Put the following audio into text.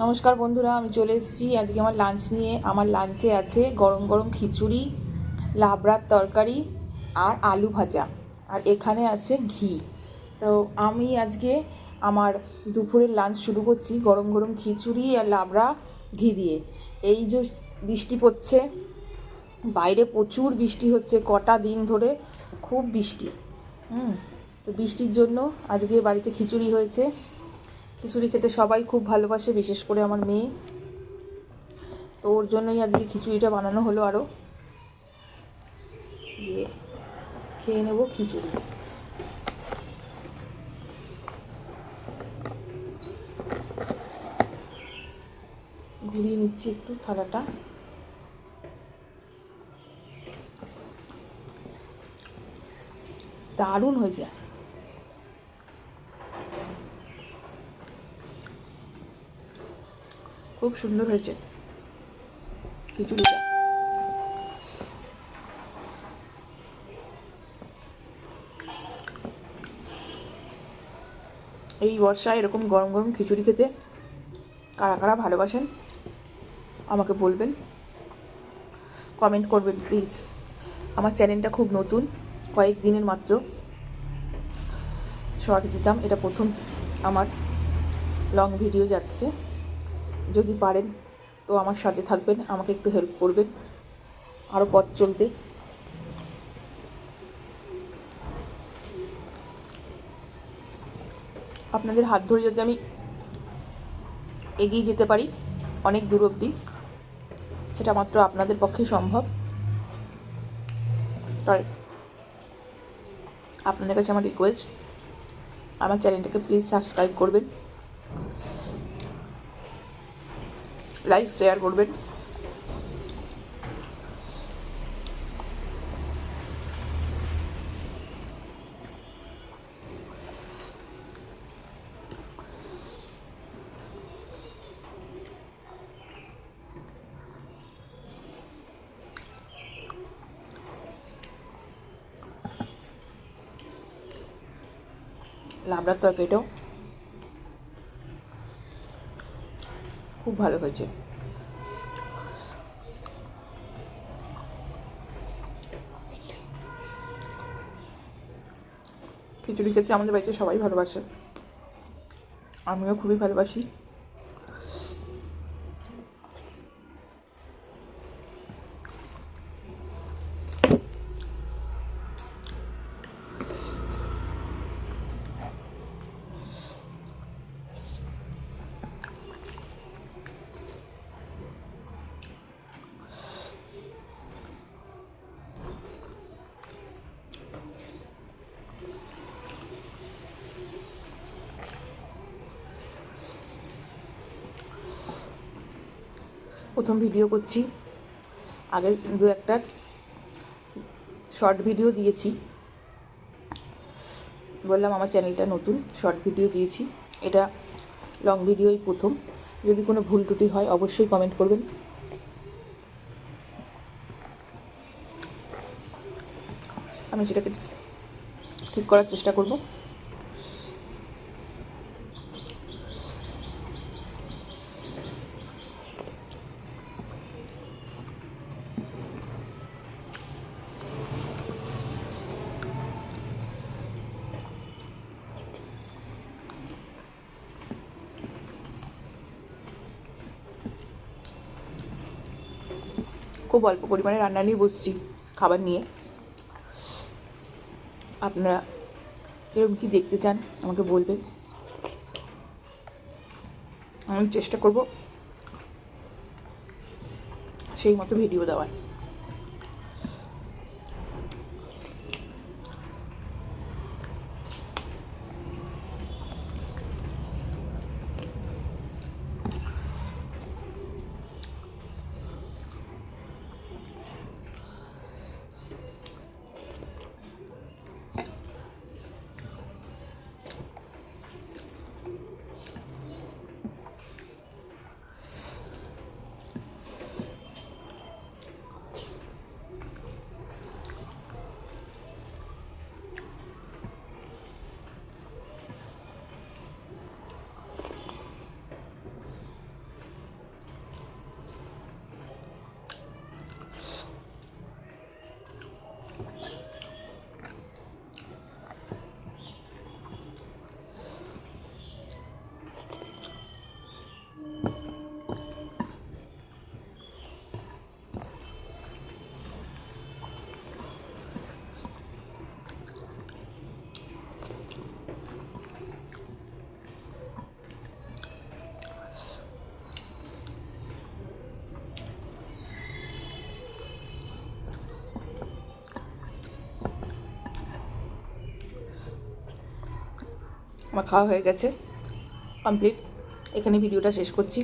নমস্কার বন্ধুরা, আমি চলে এসেছি আজকে আমার লাঞ্চ নিয়ে। আমার লাঞ্চে আছে গরম গরম খিচুড়ি, লাবড়ার তরকারি আর আলু ভাজা। আর এখানে আছে ঘি। তো আমি আজকে আমার দুপুরের লাঞ্চ শুরু করছি গরম গরম খিচুড়ি আর লাবড়া ঘি দিয়ে। এই যে বৃষ্টি পড়ছে, বাইরে প্রচুর বৃষ্টি হচ্ছে কটা দিন ধরে, খুব বৃষ্টি। হুম, তো বৃষ্টির জন্য আজকে বাড়িতে খিচুড়ি হয়েছে। খিচুড়ি খেতে সবাই খুব ভালোবাসে, বিশেষ করে আমার মেয়ে। তো ওর জন্যই আজকে খিচুড়িটা বানানো হলো আরও খেয়ে নেব খিচুড়ি। ঘুরিয়ে নিচ্ছি একটু থালাটা। দারুণ হয়েছে। খুব সুন্দর হয়েছে। খিচুড়িটা। এই বর্ষায় এরকম গরম গরম খিচুড়ি খেতে কারা কারা ভালোবাসেন, আমাকে বলবেন। কমেন্ট করবেন, প্লিজ। আমার চ্যানেলটা খুব নতুন, কয়েক দিনের মাত্র। শর্ট দিতাম, এটা প্রথম আমার লং ভিডিও যাচ্ছে। যদি পারেন, তো আমার সাথে থাকবেন, আমাকে একটু হেল্প করবেন। আরও পথ চলতে। আপনাদের হাত ধরে যদি আমি এগিয়ে যেতে পারি, অনেক দূর অবধি, সেটা মাত্র আপনাদের পক্ষে সম্ভব। তাই আপনাদের কাছে আমার রিকোয়েস্ট আমার চ্যানেলটাকে প্লিজ সাবস্ক্রাইব করবেন। লাইক শেয়ার করবেন লাবড়ার তরকারিটাও খুব ভালো হয়েছে। খিচুড়ি খেতে আমাদের বাড়িতে সবাই ভালোবাসে। আমিও খুবই ভালোবাসি। প্রথম ভিডিও করছি। আগে দু একটা শর্ট ভিডিও দিয়েছি। বললাম আমার চ্যানেলটা নতুন শর্ট ভিডিও দিয়েছি। এটা লং ভিডিওই প্রথম। যদি কোনো ভুল ত্রুটি হয়, অবশ্যই কমেন্ট করবেন। আমি সেটাকে ঠিক করার চেষ্টা করব। খুব অল্প পরিমাণে রান্না নিয়ে বসছি, খাবার নিয়ে। আপনারা কীরকম কী দেখতে চান, আমাকে বলবেন। আমি চেষ্টা করব সেই মতো ভিডিও দেওয়ার। আমার খাওয়া হয়ে গেছে কমপ্লিট এখানে ভিডিওটা শেষ করছি।